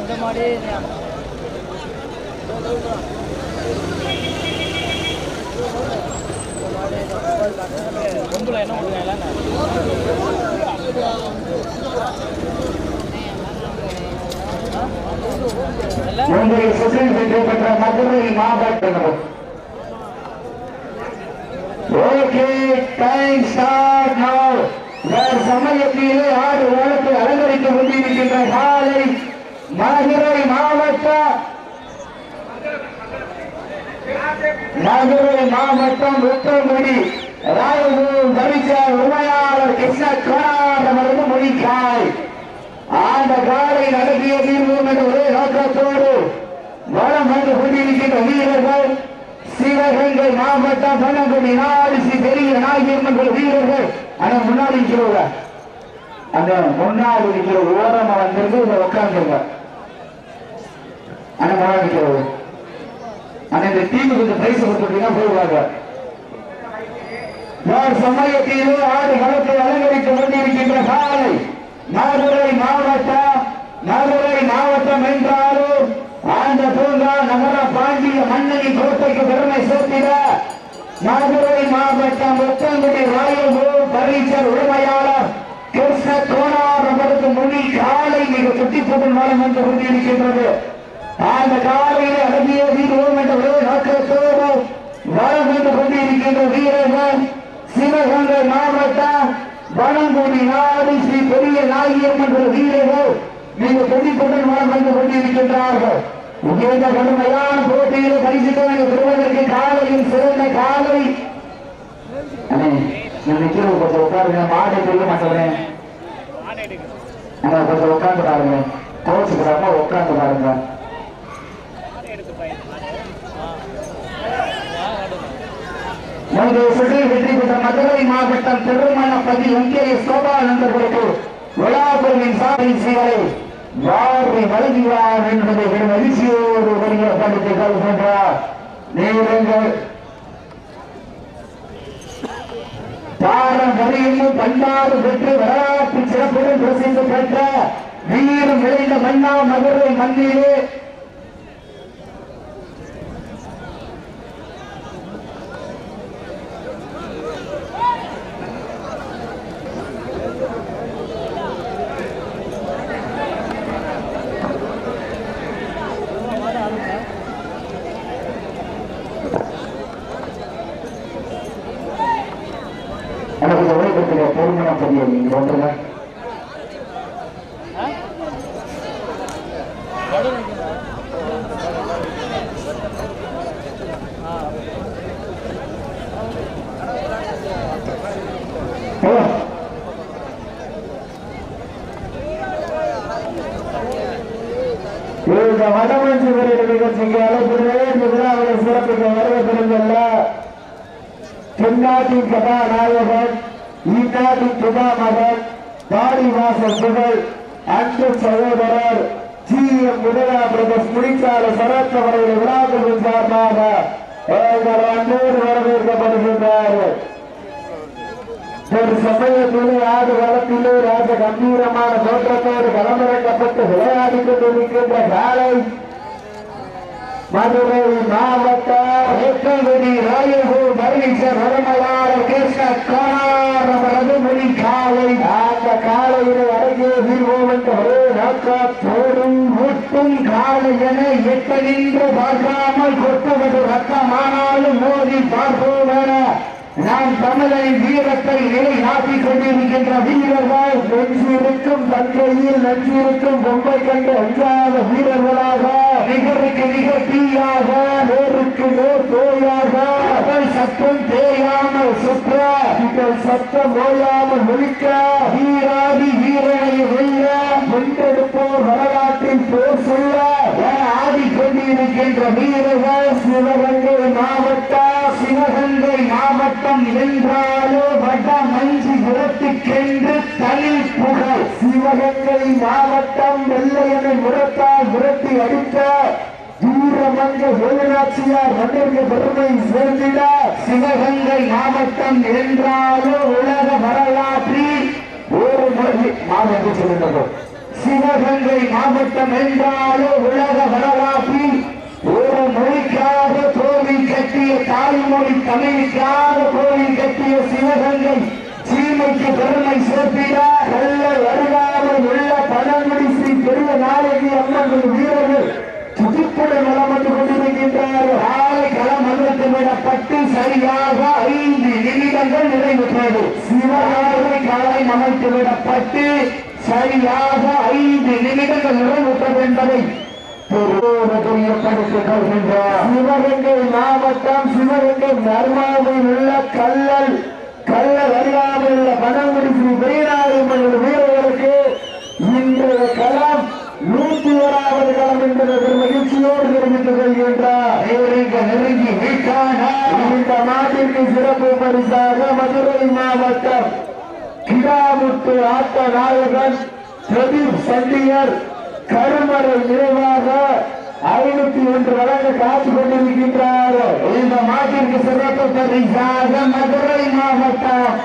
இந்த மாடி பொம்பளை என்ன பண்ணுங்க முந்தைய சுற்றில் வெற்றி பெற்ற மதுரை மாவட்டம் ஓகே டைம் ஸ்டார்ட் நவ் வேறு சமயத்திலே ஆறு வளர்த்து அலங்கரித்துக் கொண்டிருக்கின்ற காலை மதுரை மாவட்ட மதுரை மாவட்டம் உத்தரமுடி ராயபூர் தரிச உண்மையாளர் கிருஷ்ண கோணாண்டமருந்து மொழிக்காய் ஆண்ட காலை நடத்திய தீர்வோம் என்ற ஒரே நோக்கத்தோடு வளம் வந்து கொண்டிருக்கின்ற வீரர்கள் சிவகங்கை மாவட்டம் பணங்குடி நாடு ஸ்ரீ பெரிய நாயகர்கள் வீரர்கள் ஆனா முன்னாடி இருக்கிறவங்க அந்த முன்னாடி இருக்கிற ஓரமா வந்திருந்து இதை உட்காந்துருங்க ஆனா முன்னாடி இருக்கிறவங்க ஆனா இந்த டீமுக்கு கொஞ்சம் பிரைஸ் கொடுத்துட்டீங்கன்னா போயிடுவாங்க சமயத்திலே களத்தை கொண்டிருக்கின்ற காலை? மதுரை மாவட்டம் மதுரை மாவட்டம் என்றாலும் ஆண்ட பூங்கா நகர பாண்டிய மன்னனி கோட்டைக்கு பெருமை சேர்த்திட. மதுரை மாவட்டம் ஒத்தங்குடி ராயபூர் பரீச்சர் உரிமையாளர் கிருஷ்ண கோணார் அவருக்கு முன்னி காலை மிக சுட்டிப்புடன் வளம் வந்து கொண்டிருக்கின்றது. அந்த காலையில் அழகிய தீர்வோம் என்ற ஒரே நோக்கத்தோடு வளம் வந்து கொண்டிருக்கின்ற வீரர்கள் சிவகங்கை மாவட்டம் வனங்குடி நாடு ஸ்ரீ பெரிய நாயகம் என்ற வீரர்கள் மிக துடிப்புடன் வளம் வந்து கொண்டிருக்கின்றார்கள். இந்த கடுமையான போட்டியில் பரிசுத்தவனை பெறுவதற்கு காலையில் சிறந்த காலை. அண்ணே, நான் கொஞ்சம் உட்காருங்க. மாடை தெரிய மாட்டேன் கொஞ்சம் உட்காந்து பாருங்க. கோச்சுக்கிறாம உட்காந்து பாருங்க. வெற்றி பெற்ற மதுரை மாவட்டம் திருமணப்பதி எம்கேஎஸ் கோபாலந்தர்களுக்கு விழாபுரியின் சாதனை சீரை வாரி வழங்குகிறார் என்பதை மகிழ்ச்சியோடு வருகிற பண்டிகை கருதுகின்றார் நீங்கள் பாரம்பரியமும் பண்பாடு பெற்று வரலாற்று சிறப்புடன் பிரசித்தி பெற்ற வீரம் விளைந்த மன்னா மதுரை மண்ணிலே இந்நாட்டின் கதாநாயகன் இந்நாட்டின் துதாமகன் வாடிவாசல் புகழ் அன்பு சகோதரர் ஜி எம் முதலா பிரதர்ஸ் முடிச்சால சரத் அவர்கள் விழாக்களின் சார்பாக அன்போடு வரவேற்கப்படுகின்றார். ஒரு சமயத்திலே ஆடு வளத்திலே ராஜ கம்பீரமான தோற்றத்தோடு களமிறக்கப்பட்டு விளையாடி கொண்டிருக்கின்ற காலை மதுரை மாவட்ட ஏற்றங்குடி ராயபூர் பரமேஸ்வர் வரமலாளர் கிருஷ்ண காணார் மொழி காலை. அந்த காலையிலே அடங்கிய வீர்வோம் என்ற ஒரே நோக்கத்தோடும் முட்டும் காலை என எட்டதின்று பார்க்காமல் கொட்டுவது ரத்தமானாலும் மோதி பார்ப்போம் என நாம் தமிழரின் வீரத்தை நிலைநாட்டிக் கொண்டிருக்கின்ற வீரர்கள் நெஞ்சிருக்கும் தந்தையில் நெஞ்சிருக்கும் பொம்பை கண்டு அஞ்சாத வீரர்களாக நிகருக்கு நிகர் தீயாக நேருக்கு நேர் தோயாக அவள் சத்தம் தேயாமல் சுற்ற இவள் சத்தம் ஓயாமல் ஒழிக்க வீராதி வீரனை வெல்ல முன்னெடுப்போர் வரலாற்றில் போர் சொல்ல ஆடி கொண்டிருக்கின்ற வீரர்கள் சிவகங்கை மாவட்டம் என்றாலோ வட மஞ்சி புறத்துக்கென்று தனி புகழ். சிவகங்கை மாவட்டம் வெள்ளையனை முரத்தால் முரத்தி அடித்த தூரமங்க வேலுநாச்சியார் மன்னருக்கு பெருமை சேர்ந்திட சிவகங்கை மாவட்டம் என்றாலோ உலக வரலாற்றில் ஒரு மொழி மாவட்டம் சிவகங்கை மாவட்டம் உலக வரலாற்றில் ஒரு மொழிக்காக கோவில் கட்டிய தாய்மொழி தமிழுக்காக கோயில் கட்டிய சிவகங்கை? சீமைக்கு பெருமை சேர்த்திட நல்ல வருகாமல் உள்ள பழங்குடி ஸ்ரீ பெரிய நாயகி அம்மன் வீரர்கள் துடிப்புடன் நலம் வந்து கொண்டிருக்கின்றார். ஆலை களம் அமைத்து விடப்பட்டு சரியாக ஐந்து நிமிடங்கள் நிறைவுற்றது சிவகாலை காலை அமைத்து விடப்பட்டு சரியாக ஐந்து நிமிடங்கள் நிறைவுற்றது என்பதை சிவகங்கை மாவட்டம் சிவகங்கை நர்மாவில் உள்ள கல்லல் கல்லல் அருகாமல் உள்ள பனங்குடி ஸ்ரீ பெரியநாயகம்மன் வீரர்களுக்கு இன்றைய களம் நூத்தி ஓராவது களம் ஒரு மகிழ்ச்சியோடு தெரிவித்துக் கொள்கின்றார். இந்த நாட்டிற்கு சிறப்பு பரிசாக மதுரை மாவட்டம் கிடாமுத்து ஆட்ட நாயகன் பிரதீப் சண்டியர் கருமறை நினைவாக ஐநூத்தி ஒன்று வழங்க காத்து கொண்டிருக்கின்றார் இந்த மாட்டிற்கு சிறப்பு பரிசாக மதுரை மாவட்டம்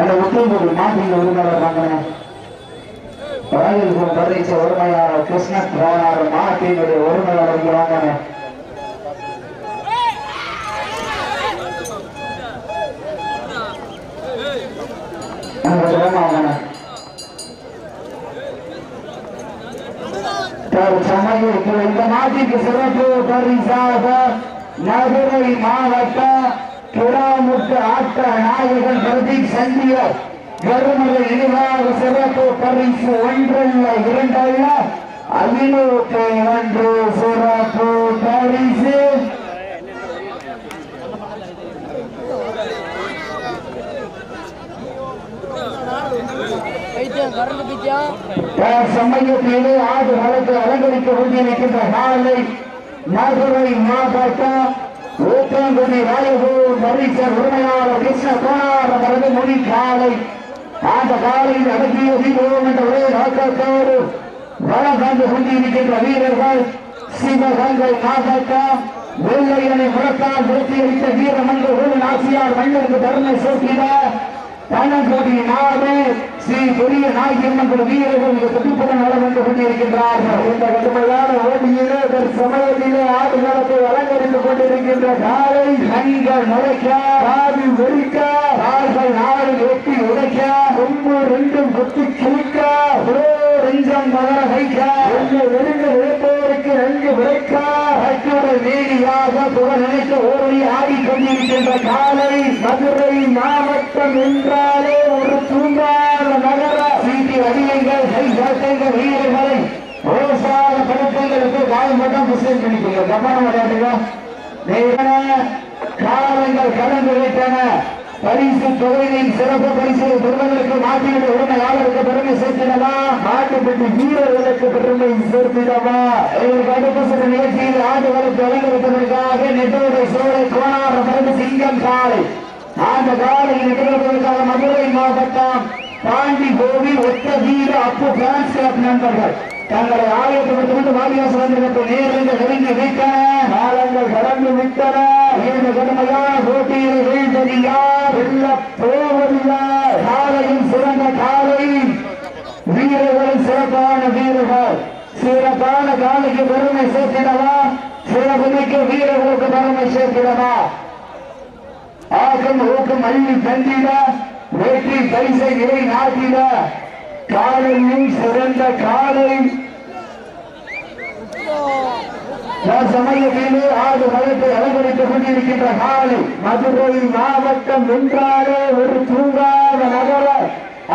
அந்த உத்தரவு மாட்டின் உரிமையாளர் வாங்கினேன். ராயல்புரம் பரிச ஒருமையாளர் கிருஷ்ண ராணார் மாட்டினுடைய உரிமையாளர் இங்க வாங்கினேன். சமயத்தில் இந்த நாட்டிற்கு சிறப்பு பரிசாக மதுரை மாவட்ட கிடாமுட்டு ஆட்ட நாயகன் பிரதீப் சந்தியர் கருமலை இனிவாக சிறப்பு பரிசு ஒன்றல்ல இரண்டல்ல. ஐநூற்றி ஒன்று சிறப்பு பரிசு. சமயத்திலே ஆடு வழக்கு அலங்கரிக்க கொண்டிருக்கின்ற நாளை மதுரை மாவட்டம் ஊத்தங்குடி ராயபூர் பரிசர் உரிமையாளர் கிருஷ்ண கோணார அவரது மொழி காலை. அந்த காலையில் அடக்கி வீரோம் என்ற ஒரே நோக்கத்தோடு வளம் கண்டு கொண்டிருக்கின்ற வீரர்கள் சிவகங்கை மாவட்டம் வெள்ளையனை முழக்கால் நிறுத்தியளித்த வீரமன்ற ஒரு ஆசியார் மன்னருக்கு தருணை சோட்டிட பணக்கோடி நாடு. ஸ்ரீ பெரிய நாயகம்மன் வீரர்கள் துடிப்புடன் நலம் வந்து கொண்டிருக்கின்றார்கள். இந்த கடுமையான ஓட்டியிலே ஒரு சமயத்திலே ஆடுகளத்தை அலங்கரித்துக் கொண்டிருக்கின்ற காலை கண்கள் நுழைக்க காவி வெறிக்க. கால்கள் நாடு வெட்டி உடைக்க. கொம்பு ரெண்டும் குத்தி கிழிக்க. ஒரே ரெஞ்சம் மகர வைக்க. ஒன்று மாவட்டம் என்றாலே ஒரு தூங்காத நகர சீட்டி அடியங்கள் கை சட்டைகள் வீரர்களை படுக்கைகளுக்கு வாய் மட்டும் புஷன் பிடிக்கிறீங்க கவனம் விளையாட்டுங்க காலங்கள் கடந்து விட்டன. பரிசு தொகையின் சிறப்பு பரிசு பெறுவதற்கு நாட்டினுடைய உரிமையாளருக்கு பெருமை சேர்த்திடவா? நாட்டுப்பட்டி வீரர்களுக்கு பெருமை சேர்த்திடவா? இதற்கு அடுத்த சில நிகழ்ச்சியில் ஆண்டுகளுக்கு அலங்கரிப்பதற்காக நெட்டோடை சோழை கோணார சிங்கம் காலை அந்த காலையில் நிகழ்வதற்காக மதுரை மாவட்டம் பாண்டி கோவில் ஒத்த வீர அப்பு பிரான்ஸ் கிளப் நண்பர்கள். தங்களை ஆலயத்தை விட்டு வாடிவாசல் வந்திருக்க நேரங்கள் நெருங்கி வைத்தன காலங்கள் கடந்து விட்டன. இந்த கடுமையான போட்டியில் வீழ்ந்தது யார்? வெல்ல போவது யார் காலையும் சிறந்த காலை. வீரர்கள் சிறப்பான வீரர்கள். சிறப்பான காலைக்கு பெருமை சேர்த்திடவா சிறப்புமிக்க வீரர்களுக்கு பெருமை சேர்த்திடவா ஆக்கம் ஊக்கம் அள்ளி தந்திட வெற்றி பரிசை நிலை நாட்டிட. காலையும் சிறந்த காலை. சமயத்திலே ஆறு மதத்தை அலங்கரித்துக் கொண்டிருக்கின்ற காலை. மதுரை மாவட்டம் என்றாலே ஒரு தூங்காத நகர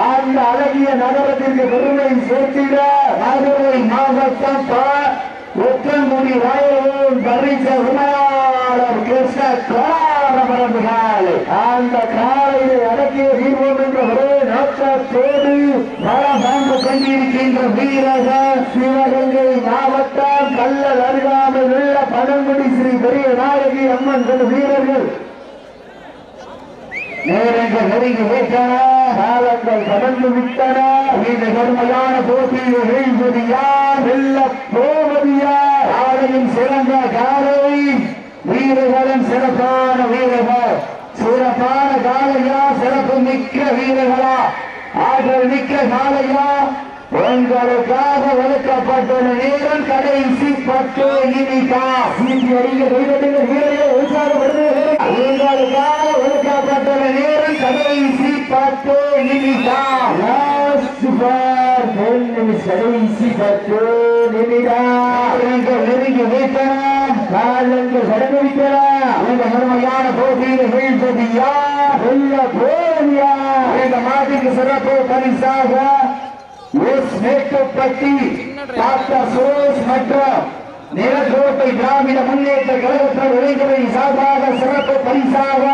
அந்த அழகிய நகரத்திற்கு பெருமை சேர்த்திட. மதுரை மாவட்டம் ஒற்றங்குடி ராயலூர் பரிச உணவாளர் கிருஷ்ண கோலாரமரபு காலை அந்த காலையை அடக்கிய தீர்வோம் என்ற ஒரே நோக்கத்தோடு வளம் வாழ்ந்து வீரக சிவகங்கை மாவட்டம் கல்லல் அருகாமல் உள்ள பழங்குடி ஸ்ரீ பெரிய நாயகி அம்மன் வீரர்கள். நேரங்கள் நெருங்கி விட்டன காலங்கள் கடந்து விட்டன. இந்த கடுமையான போட்டியில் வீழ்வது யார்? வெல்ல போவது யார் காலையும் சிறந்த காலை வீரர்களும் சிறப்பான வீரர்கள் சிறப்பான காலையா சிறப்பு மிக்க வீரர்களா ஆற்றல் மிக்க காலையா உங்களுக்காக ஒதுக்கப்பட்டுள்ள நேரம் கடைசி பத்து நிமிடம் சீட்டி அடிக்க தெய்வத்தின் வீரர்கள் உற்சாகப்படுது உங்களுக்காக நேரம் கடைசி பத்து நிமிடம் லாஸ்ட் ஃபார் டென் நிமிஷம் கடைசி பத்து நிமிடம் நெருங்கி வைத்தன காலங்கள் கடந்து விட்டன. இந்த முழுமையான போட்டியில் வீழ்ந்தது வெல்ல போதியா இந்த மாட்டுக்கு சிறப்பு பரிசாக எஸ் டாக்டர் சுரேஷ் மற்றும் நிலக்கோட்டை திராவிட முன்னேற்ற கழகத்தின் இளைஞரின் சார்பாக சிறப்பு பரிசாக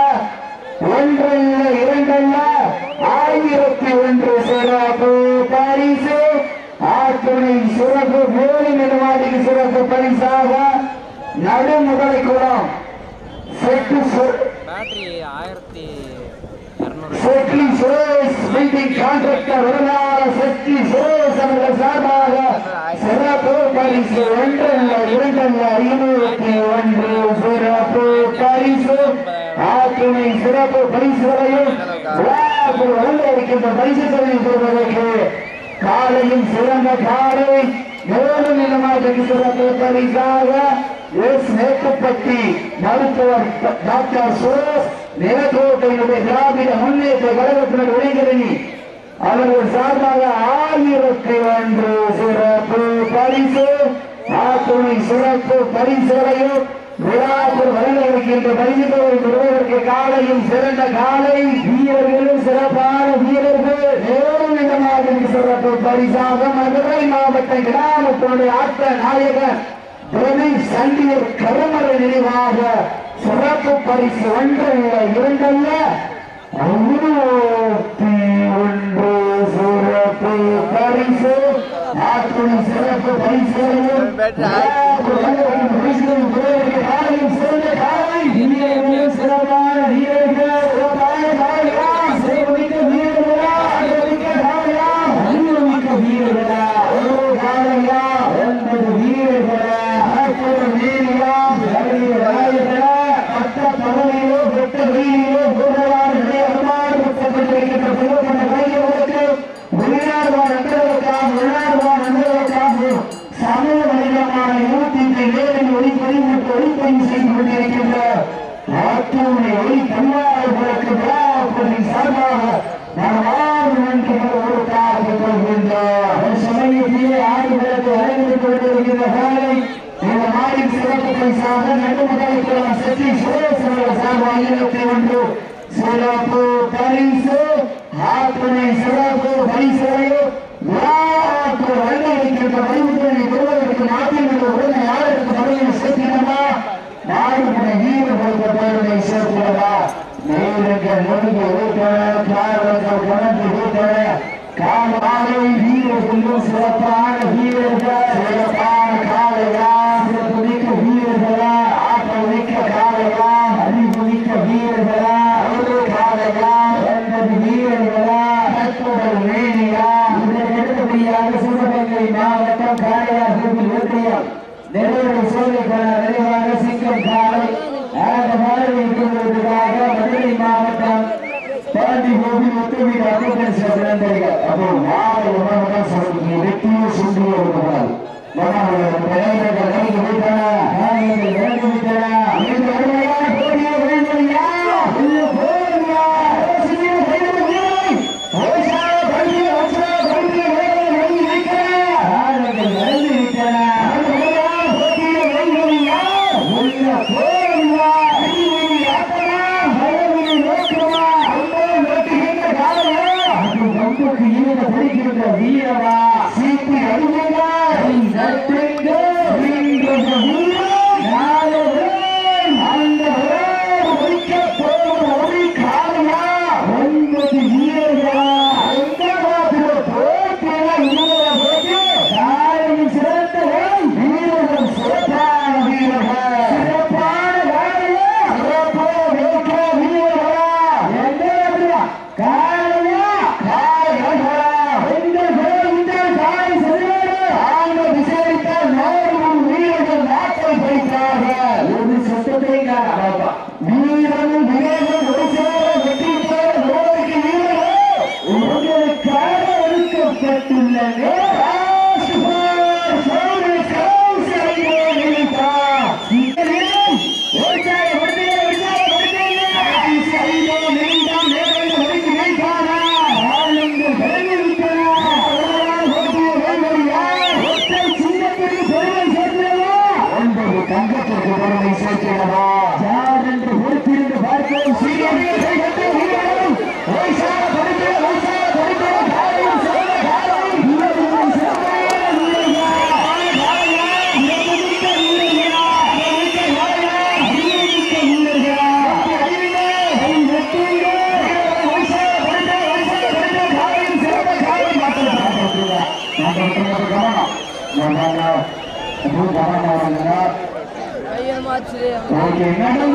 ஒன்றல்ல இரண்டல்ல ஆயிரத்தி ஒன்று சிறப்பு பரிசு. ஆத்துணை சிறப்பு மேலும் நிர்வாகிக்கு சிறப்பு பரிசாக நடுமுதலை குளம் செட்டு ஆயிரத்தி செட்லி சுரேஷ் பில்டிங் கான்ட்ராக்டர் உரிமையாளர் செட்லி சுரேஷ் அவர்கள் சார்பாக பரிசு ஒன்றல்ல இரண்டல்ல இருநூத்தி ஒன்று சிறப்பு பரிசு. ஆத்துணை சிறப்பு பரிசுகளையும் வழங்க இருக்கின்ற பரிசுகளையும் பெறுவதற்கு காலையும் சிறந்த காலை. மேலும் நிலமாக சிறப்பு பரிசாக எஸ் மேட்டுப்பட்டி மருத்துவர் டாக்டர் சுரேஷ் நிலக்கோட்டையினுடைய திராவிட முன்னேற்ற கழகத்தினர் இளைஞரணி அவர்கள் சார்பாக ஆயிரத்தி ஒன்று சிறப்பு பரிசு ஆத்துணை சிறப்பு பரிசுகளையும் விழாக்கள் வழங்க இருக்கின்ற பரிசுகளை பெறுவதற்கு காலையும் சிறந்த காலை வீரர்களும் சிறப்பான வீரர்கள் மேலும் இந்த மாதிரி சிறப்பு பரிசாக மதுரை மாவட்ட கிராமத்தினுடைய ஆட்ட நாயகர் துணை சண்டியர் கருமறை நினைவாக சிறப்பு பரிசு ஒன்றல்ல இரண்டல்ல. அறுபத்தி ஒன்று சிறப்பு பரிசு ஆற்றுணை சிறப்பு பரிசு சிறந்த காலை சிறப்பான வீரர்கள் சிறப்பு பரிசாக நடுமுதலுக்குள்ள వీరులు கவனம்